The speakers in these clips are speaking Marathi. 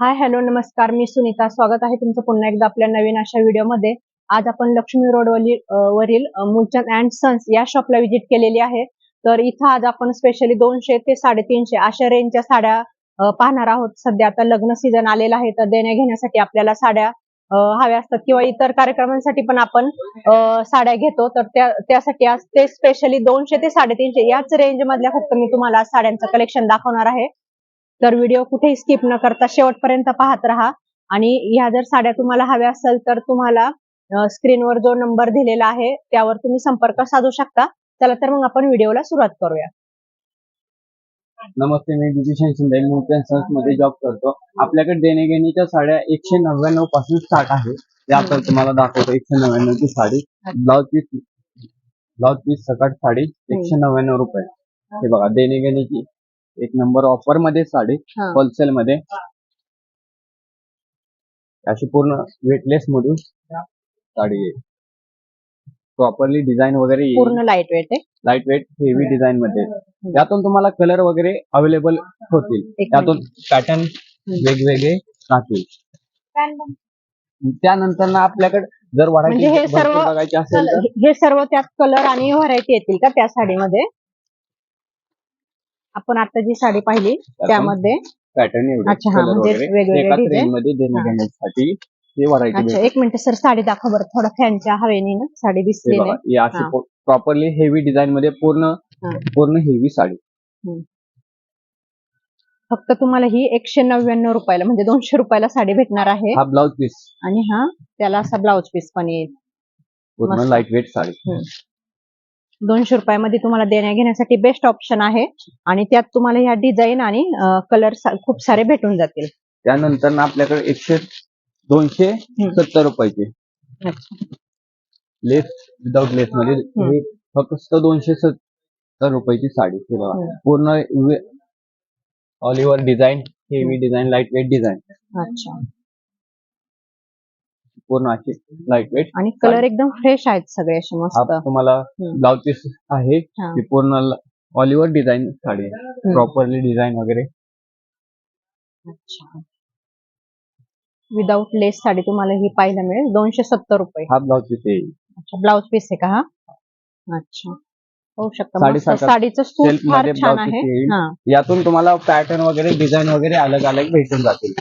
हाय हॅलो नमस्कार. मी सुनीता. स्वागत आहे तुमचं पुन्हा एकदा आपल्या नवीन अशा व्हिडिओमध्ये. आज आपण लक्ष्मी रोड वरील मुलचंद अँड सन्स या शॉपला व्हिजिट केलेली आहे. तर इथं आज आपण स्पेशली दोनशे ते साडेतीनशे अशा रेंजच्या साड्या पाहणार आहोत. सध्या आता लग्न सीझन आलेला आहे. तर देण्या घेण्यासाठी आपल्याला साड्या हव्या असतात किंवा इतर कार्यक्रमांसाठी पण आपण साड्या घेतो. तर त्या त्यासाठी आज ते स्पेशली दोनशे ते साडेतीनशे याच रेंज मधल्या फक्त मी तुम्हाला साड्यांचं कलेक्शन दाखवणार आहे. तर व्हिडिओ कुठेही स्किप न करता शेवटपर्यंत पाहत राहा. आणि ह्या जर साड्या तुम्हाला हव्या असेल तर तुम्हाला स्क्रीनवर जो नंबर दिलेला आहे त्यावर तुम्ही संपर्क साधू शकता. चला तर मग आपण व्हिडिओला सुरुवात करूया. नमस्ते मी विभीषण शिंदे. सन्समध्ये जॉब करतो. आपल्याकडे देणे घेण्याच्या साड्या एकशे नव्याण्णवपासून स्टार्ट आहे. ते आपण तुम्हाला दाखवतो एकशे नव्याण्णव ची sari. Blouse piece blouse piece सकाळ साडी एकशे नव्याण्णव रुपये. हे बघा देणे घेण्याची एक नंबर ऑफरमध्ये साडी हा. होलसेल मध्ये. अशी पूर्ण वेटलेस मधून साडी आहे प्रॉपरली डिझाईन वगैरे पूर्ण लाइट वेट आहे. लाइट वेट हेवी डिझाईन मध्ये. यातून तुम्हाला कलर वगैरे अवेलेबल होतील. एक त्यातून पॅटर्न वेगवेगळे राहतील. त्यानंतर ना आपल्याकडे जर म्हणजे हे सर्व बघायची असेल तर हे सर्व त्यात कलर आणि व्हरायटी येतील का त्या साडीमध्ये? आपण आता जी साडी पाहिली त्यामध्ये पॅटर्न अच्छा, हा, म्हणजे वेगवेगळे design. हा. घेण्यासाठी हे व्हरायटी एक मिनिट सर साडी दाखवा बरं. थोडं फॅनच्या हवेने ना साडी दिसली बघा नाही ही अशी हा. प्रॉपरली हेवी डिझाईन मध्ये पूर्ण हा. पूर्ण हेवी साडी. फक्त तुम्हाला ही एकशे नव्याण्णव रुपयाला म्हणजे दोनशे रुपयाला साडी भेटणार आहे. हा ब्लाउज पीस आणि हा त्याला असा ब्लाउज पीस पण येईल. पूर्ण मस्त. लाइट वेट साडी दोनशे रुपयामध्ये तुम्हाला देण्या घेण्यासाठी बेस्ट ऑप्शन आहे. आणि त्यात तुम्हाला ह्या डिझाईन आणि कलर खूप सारे भेटून जातील. त्यानंतर आपल्याकडे एकशे दोनशे सत्तर रुपयाचे. लेस विदाउट लेस मध्ये फक्त दोनशे सत्तर रुपयाची साडी. पूर्ण all over design heavy design light weight design अच्छा. पूर्ण अशी लाइट वेट आणि कलर एकदम फ्रेश आहेत सगळे असे मस्त. तुम्हाला. ब्लाउज पीस आहे हा. ती पूर्ण all over design sari. Properly design वगैरे. अच्छा. विदाऊट लेस साडी तुम्हाला ही पाहायला मिळेल. दोनशे सत्तर रुपये. हा ब्लाउज पीस येईल अच्छा ब्लाउज पीस आहे का हा? अच्छा. होऊ शकतं साडीचं सूट फार छान आहे. यातून तुम्हाला पॅटर्न वगैरे डिझाईन वगैरे अलग अलग भेटून जातील.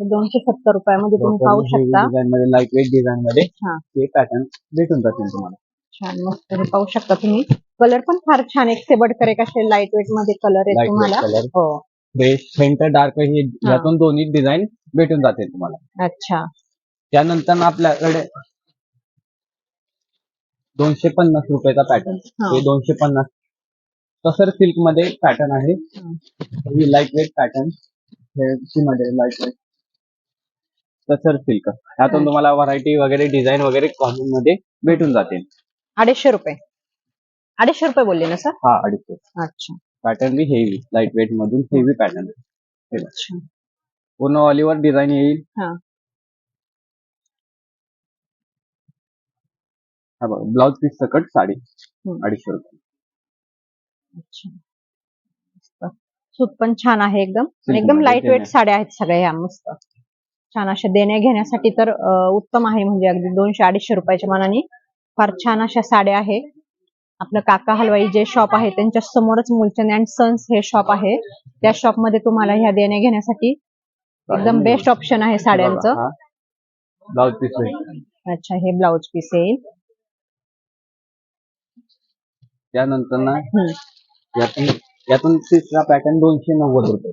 दोनशे सत्तर रुपयामध्ये तुम्ही पाहू शकता. डिझाईन मध्ये लाइट वेट डिझाईन मध्ये हा. हे पॅटर्न भेटून जातील तुम्हाला. छान मस्त. हे पाहू शकता तुम्ही. कलर पण फार छान एक सेबडकर एक असे लाइट वेटमध्ये कलर आहेत weight तुम्हाला. हो. फ्रेश सेंटर डार्क हे हा. यातून दोन्ही डिझाईन भेटून जातील तुम्हाला. अच्छा. त्यानंतर आपल्याकडे दोनशे पन्नास रुपयाचा पॅटर्न हा. हे दोनशे पन्नास तसर सिल्कमध्ये पॅटर्न आहे. हं. ही लाइट वेट पॅटर्नमध्ये लाइट वेट तसर सिल्क यातून. तुम्हाला व्हरायटी वगैरे डिझाईन वगैरे कॉमनमध्ये भेटून जातील. अडीचशे रुपये. अडीचशे रुपये बोलले ना सर? हा अडीचशे. अच्छा. पॅटर्न बी हेवी लाइट वेट मधून हेवी पॅटर्न अच्छा. पूर्ण ऑल ओव्हर डिझाईन येईल. हा. हा बघा ब्लाउज पीस सकट साडी. अडीचशे रुपये. अच्छा. मस्त. सूत पण छान आहे एकदम. Silk एकदम मध्ये लाइट वेट. साड्या आहेत सगळ्या ह्या मस्त. छान अशा देण्या घेण्यासाठी तर उत्तम आहे. म्हणजे अगदी दोनशे अडीचशे रुपयाच्या मानाने फार छान अशा साड्या आहे आपलं काका हलवाई जे शॉप आहे त्यांच्या समोरच मुलचंद अँड सन्स हे शॉप आहे. त्या शॉपमध्ये तुम्हाला ह्या देण्या घेण्यासाठी एकदम बेस्ट ऑप्शन आहे साड्यांचं. ब्लाउज पीस अच्छा हे ब्लाउज पीस येईल त्यानंतर ना. यातून यातून तिसरा पॅटर्न दोनशे नव्वद रुपये.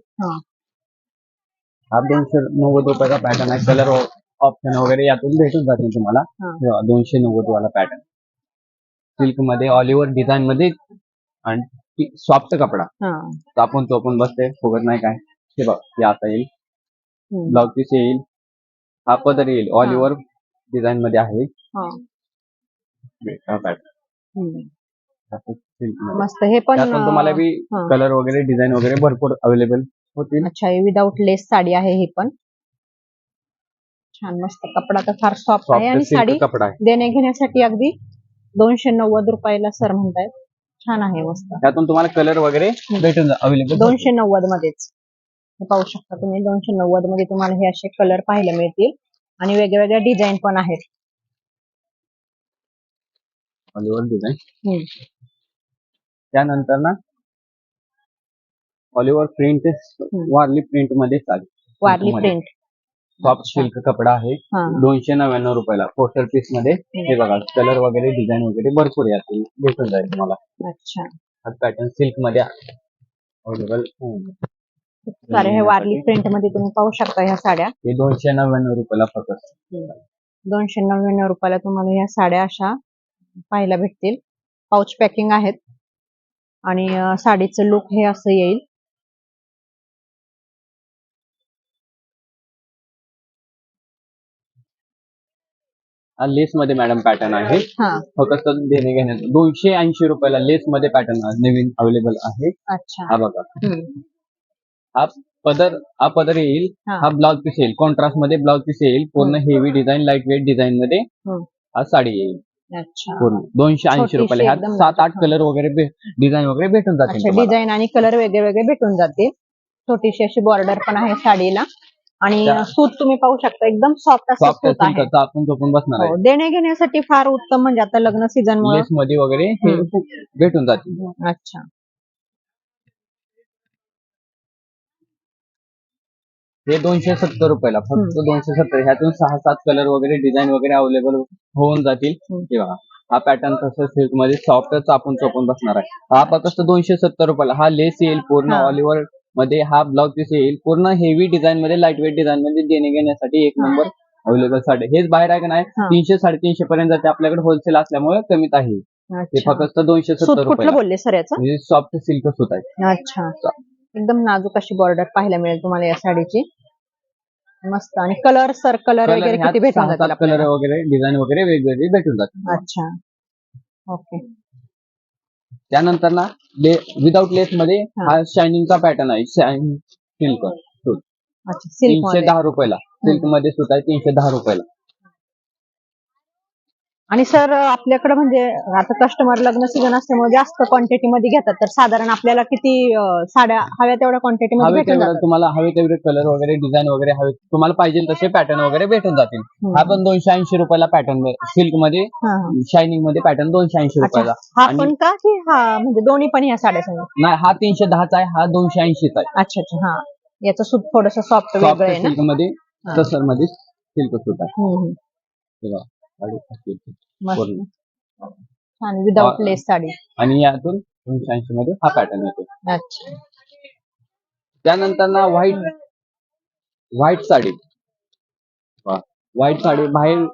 हा. दोनशे नव्वद रुपयाचा पॅटर्न आहे कलर ऑप्शन वगैरे यातून भेटून जातील तुम्हाला हा. दोनशे नव्वद वाला पॅटर्न सिल्कमध्ये ऑल ओव्हर डिझाईन मध्ये आणि सॉफ्ट कपडा हा तापून चोपून बसते फुगत नाही काय हे बघ हे आता येईल हम्म. ब्लाउज पीस येईल हा पदर येईल ऑल. ओव्हर डिझाईन मध्ये आहे. हा पॅटर्न हम्म. सिल्कमध्ये मस्त हे पण त्यातून तुम्हाला बी हा. कलर वगैरे डिझाईन वगैरे भरपूर अवेलेबल होतील अच्छा विदाऊट लेस साडी आहे ही पण. छान मस्त कपडा तर फार सॉफ्ट आहे. आणि साडी देण्या घेण्यासाठी अगदी दोनशे नव्वद रुपयाला सर म्हणतायत. छान आहे मस्त. त्यातून तुम्हाला कलर वगैरे भेटून अवेलेबल दोनशे नव्वद मध्येच. हे पाहू शकता तुम्ही दोनशे नव्वदमध्ये तुम्हाला हे असे कलर पाहायला मिळतील. आणि वेगवेगळ्या डिझाईन पण आहेत. डिझाईन. त्यानंतर ना ऑलिव्हर प्रिंट वारली प्रिंटमध्ये साडी वारली मध्ये. Print soft. सिल्क कपडा आहे. हा. दोनशे नव्याण्णव रुपयाला. पोस्टर पीसमध्ये. हे बघा कलर वगैरे डिझाईन वगैरे भरपूर यातील भेटून जाईल तुम्हाला. अच्छा. हा पॅटर्न सिल्कमध्ये अवेलेबल सारे हे वारली प्रिंटमध्ये तुम्ही पाहू शकता ह्या साड्या. हे दोनशे नव्याण्णव रुपयाला फक्त. दोनशे नव्याण्णव रुपयाला तुम्हाला ह्या साड्या अशा पाहायला भेटतील. पाऊच पॅकिंग आहेत. आणि अं, साडीचं लुक हे असं येईल. लेस मध्ये मॅडम पॅटर्न आहे. हा. फक्त देणे घेण्यात दोनशे ऐंशी रुपयाला लेस मध्ये पॅटर्न नवीन अवेलेबल आहे. अच्छा. हा बघा. हम्म. हा पदर हा पदर येईल. हा. हा ब्लाउज पीस येईल. कॉन्ट्रास्टमध्ये ब्लाउज पीस येईल. पूर्ण heavy design light weight design मध्ये हम्म. हा साडी येईल. अच्छा. पूर्ण. दोनशे ऐंशी छोटीशी रुपयाला ह्यात एकदम सात आठ हा. कलर वगैरे डिझाईन वगैरे भेटून जातील अच्छा तुम्हाला. डिझाईन आणि कलर वेगळे वेगळे भेटून जातील. छोटीशी अशी बॉर्डर पण आहे साडीला. आणि त्या- सूत तुम्ही पाहू शकता एकदम सॉफ्ट असं सॉफ्ट सूत आहे. आपण झोपून बसणार आहे. हो, देणे घेण्यासाठी फार उत्तम म्हणजे आता लग्न सीझन मुळे. लेस मध्ये वगैरे हे भेटून जातील. अच्छा. हे दोनशे सत्तर रुपयाला फक्त दोनशे सत्तर. ह्यातून सहा सात कलर वगैरे डिझाईन वगैरे अवेलेबल होऊन जातील. हम्म. हे बघा हा पॅटर्न तसं सिल्कमध्ये सॉफ्ट आपण चोपून बसणार आहे. हा फक्त दोनशे सत्तर रुपयाला. हा लेस येईल पूर्ण हा. ऑलिव्हर मध्ये हा ब्लाउज पीस येईल पूर्ण हेवी डिझाईन मध्ये लाइट वेट डिझाईन मध्ये देणे घेण्यासाठी एक. नंबर अवेलेबल साडी हेच बाहेर आहे का नाही? हा. तीनशे साडेतीनशे पर्यंत जाते आपल्याकडे होलसेल असल्यामुळे कमीत आहे. हे अच्छा. फक्त दोनशे सूत सत्तर कुठलं बोलले सर याचं? सॉफ्ट सिल्क सूत आहे. अच्छा. एकदम नाजूक अशी बॉर्डर पाहायला मिळेल तुम्हाला या साडीची. मस्त. आणि कलर सर कलर वगैरे किती भेटून जातील कलर आपल्याला वगैरे डिझाईन वगैरे वेगवेगळे भेटून जातील. अच्छा. ओके त्यानंतर ना ले विदाऊट लेस मध्ये हा. शायनिंगचा पॅटर्न आहे. शायनिंग सिल्क सूट अच्छा तीनशे मध्ये. दहा रुपयाला. सिल्कमध्ये सूट आहे तीनशे दहा रुपयाला. आणि सर आपल्याकडे म्हणजे आता कस्टमर लग्न सीझन असल्यामुळे जास्त क्वांटिटी मध्ये घेतात. तर साधारण आपल्याला किती साड्या हव्या तेवढ्या क्वांटिटी मध्ये हवे भेटून तेवढे जातात? तुम्हाला हवे तेवढे कलर वगैरे डिझाईन वगैरे हवे. तुम्हाला पाहिजे तसे पॅटर्न वगैरे भेटून जातील. हा पण दोनशे ऐंशी रुपयाला पॅटर्न सिल्कमध्ये हा, हा. शायनिंगमध्ये पॅटर्न दोनशे ऐंशी अच्छा. रुपयाला. हा आणि- पण का की हा म्हणजे दोन्ही पण या साड्या सांगा? नाही हा तीनशे दहाचा आहे हा दोनशे ऐंशीचा आहे. अच्छा अच्छा. हा. याचं सूत थोडस सॉफ्ट वेगळं आहे ना? सिल्कमध्ये हा. तसरमध्ये सिल्क सूट आहे. हम्म, हम्म. हे साडी पूर्ण. छान विदाउट हा. लेस साडी. आणि यातून दोनशे ऐंशी मध्ये हा पॅटर्न येतो. अच्छा. त्यानंतर ना white white sari white sari बाहेर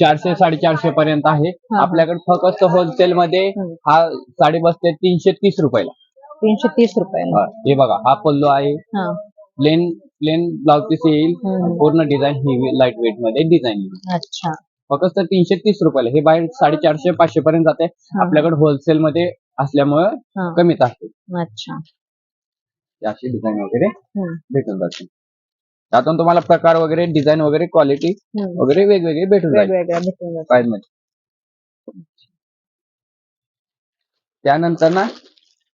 चारशे साडेचारशे पर्यंत आहे. हा. आपल्याकडे फक्त होलसेल मध्ये हम्म. हा साडी बसते तीनशे तीस रुपयाला. तीनशे तीस रुपयाला हा, हे बघा हा पल्लू आहे. हा. प्लेन प्लेन ब्लाउज पीस येईल. हम्म. पूर्ण डिझाईन हेवी लाइट वेटमध्ये डिझाईन येईल. अच्छा. फक्त तीनशे तीस रुपयाला हे बाहेर साडेचारशे पाचशे पर्यंत जाते. आपल्याकडे होलसेल मध्ये असल्यामुळे. कमीच असते अच्छा अशी डिझाईन वगैरे. भेटून जाते त्यातून तुम्हाला प्रकार वगैरे डिझाईन वगैरे क्वालिटी. वगैरे वेगवेगळे भेटून जाईल मध्ये त्यानंतर ना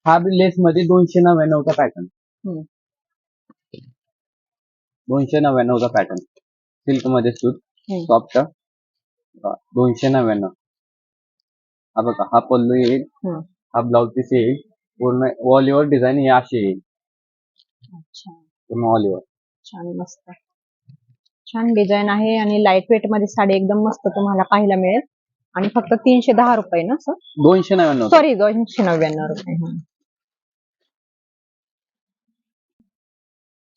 हा लेस मध्ये दोनशे नव्याण्णवचा पॅटर्न. दोनशे नव्याण्णवचा पॅटर्न सिल्कमध्ये सूट हम्म. दोनशे नव्याण्णव. हा बघा हा पल्लू येईल. हा. ब्लाउज पीस येईल. पूर्ण ऑल ओव्हर डिझाईन हे अशी येईल. अच्छा. पूर्ण ऑल ओव्हर छान मस्त. छान डिझाईन आहे आणि लाइट वेटमध्ये साडी एकदम मस्त तुम्हाला पाहायला मिळेल. आणि फक्त तीनशे दहा रुपये ना सर? दोनशे नव्याण्णव. सॉरी दोनशे नव्याण्णव रुपये. हं.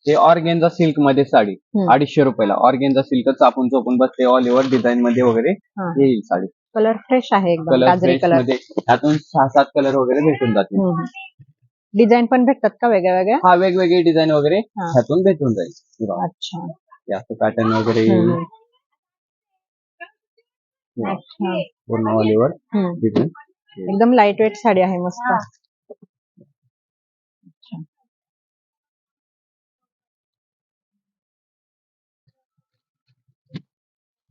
हे ऑर्गेन्झा सिल्कमध्ये साडी. अडीचशे रुपयाला. ऑर्गेन्झा सिल्क चापून चोपून बसते ऑल ओव्हर डिझाईन मध्ये वगैरे हा. येईल साडी. कलर फ्रेश आहे एकदम कलर गाजरी कलरमध्ये त्यातून सहा सात कलर वगैरे भेटून जातील. डिझाईन पण भेटतात का वेगळ्या वेगळ्या? हा वेगवेगळे डिझाईन वगैरे हा. ह्यातून भेटून जाईल. अच्छा. हे असं पॅटर्न वगैरे येईल. हम्म. पूर्ण ऑल ओव्हर हम्म. डिझाईन एकदम लाइट वेट साडी आहे मस्त.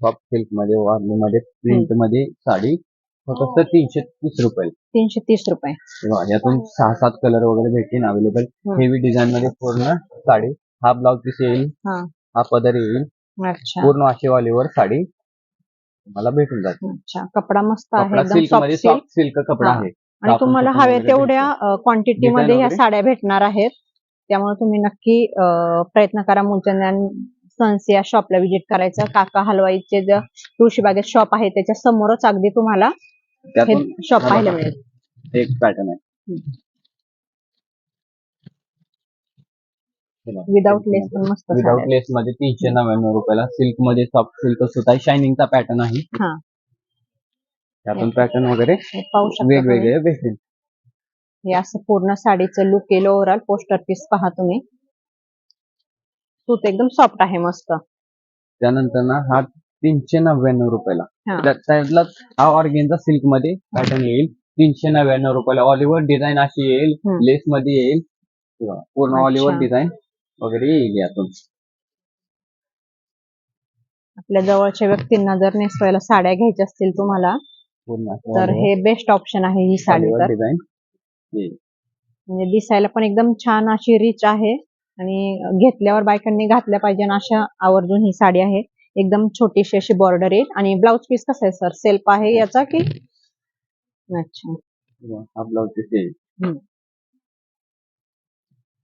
सॉफ्ट सिल्कमध्ये वारली मध्ये प्रिंटमध्ये साडी फक्त तीनशे तीस रुपये. तीनशे तीस रुपये. हे यातून सहा सात कलर वगैरे भेटतील अवेलेबल. हेवी डिझाईन मध्ये पूर्ण साडी. हा ब्लाउज पीस येईल. हा. हा पदर येईल. पूर्ण अशी ऑलिवर साडी तुम्हाला भेटून जाते अच्छा. कपडा मस्त आहे सिल्कमध्ये सिल्क सॉफ्ट सिल्क कपडा हा. आहे. आणि तुम्हाला हव्या वगैरे तेवढ्या क्वांटिटी मध्ये ह्या? साड्या भेटणार आहेत. त्यामुळे तुम्ही नक्की प्रयत्न करा मुलचंद सन्स या शॉपला व्हिजिट करायचं. काका हलवाईचे जे तुळशीबागेत शॉप आहे त्याच्या समोरच अगदी तुम्हाला हे त्यातून शॉप पाहायला. मिळेल. एक पॅटर्न आहे. विदाऊट लेस पण मस्त साड्या विदाउट आहेत. लेस मध्ये तीनशे नव्याण्णव रुपयाला सिल्कमध्ये सॉफ्ट सिल्क सुद्धा आहे शायनिंगचा पॅटर्न आहे. हा. त्यातून पॅटर्न वगैरे हे पाहू शकता तुम्ही. वेगवेगळे भेटतील हे असं पूर्ण साडीचं लुक येईल ओव्हरऑल पोस्टर पीस पहा तुम्ही. सूत एकदम सॉफ्ट आहे मस्त. त्यानंतर ना हा तीनशे नव्याण्णव रुपयाला. त्या साईडला हा ऑर्गेनचा सिल्कमध्ये पॅटर्न येईल. तीनशे नव्याण्णव रुपयाला ऑलिव्हर डिझाईन अशी येईल. लेस मध्ये येईल. पूर्ण. ऑलिव्हर डिझाईन वगैरे येईल यातून. आपल्या जवळच्या व्यक्तींना जर नेसवायला साड्या घ्यायच्या असतील तुम्हाला तर हे बेस्ट ऑप्शन आहे ही साडी डिझाईन म्हणजे दिसायला पण एकदम छान अशी रिच आहे. आणि घेतल्यावर बायकांनी घातल्या पाहिजे आणि अशा आवर्जून ही साडी आहे. एकदम छोटीशी अशी बॉर्डर येईल आणि ब्लाउज पीस कसं आहे सर सेल्फ आहे याचा की? अच्छा. ब्लाउज पीस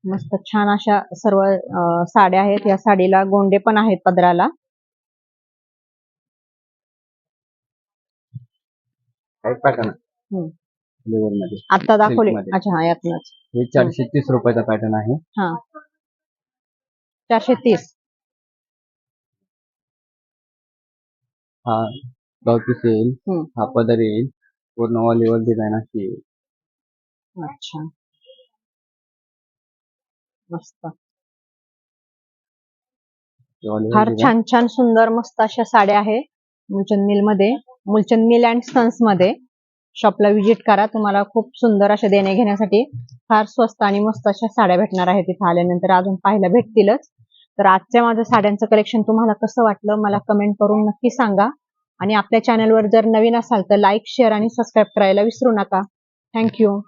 मस्त छान अशा सर्व साड्या आहेत. या साडीला गोंडे पण आहेत पदराला. आता दाखवले. अच्छा हा यातनच. हे चारशे तीस रुपयाचा पॅटर्न आहे. हा. चारशे तीस. हा ब्लाउज येईल हम्म. हा पदर येईल. पूर्ण ऑलिव्हर डिझाईन अशी येईल. अच्छा. मस्त. फार डिझाईन छान छान सुंदर मस्त अशा साड्या आहे मुलचंद मिलमध्ये मुलचंद मिल अँड सन्समध्ये. शॉपला व्हिजिट करा. तुम्हाला खूप सुंदर अशा देण्या घेण्यासाठी. फार स्वस्त आणि मस्त अशा साड्या भेटणार आहेत तिथे आल्यानंतर. अजून पाहायला भेटतीलच. तर आजच्या माझं साड्यांचं कलेक्शन तुम्हाला कसं वाटलं मला कमेंट करून नक्की सांगा. आणि आपल्या चॅनलवर जर नवीन असाल तर लाईक शेअर आणि सबस्क्राईब करायला विसरू नका. थँक्यू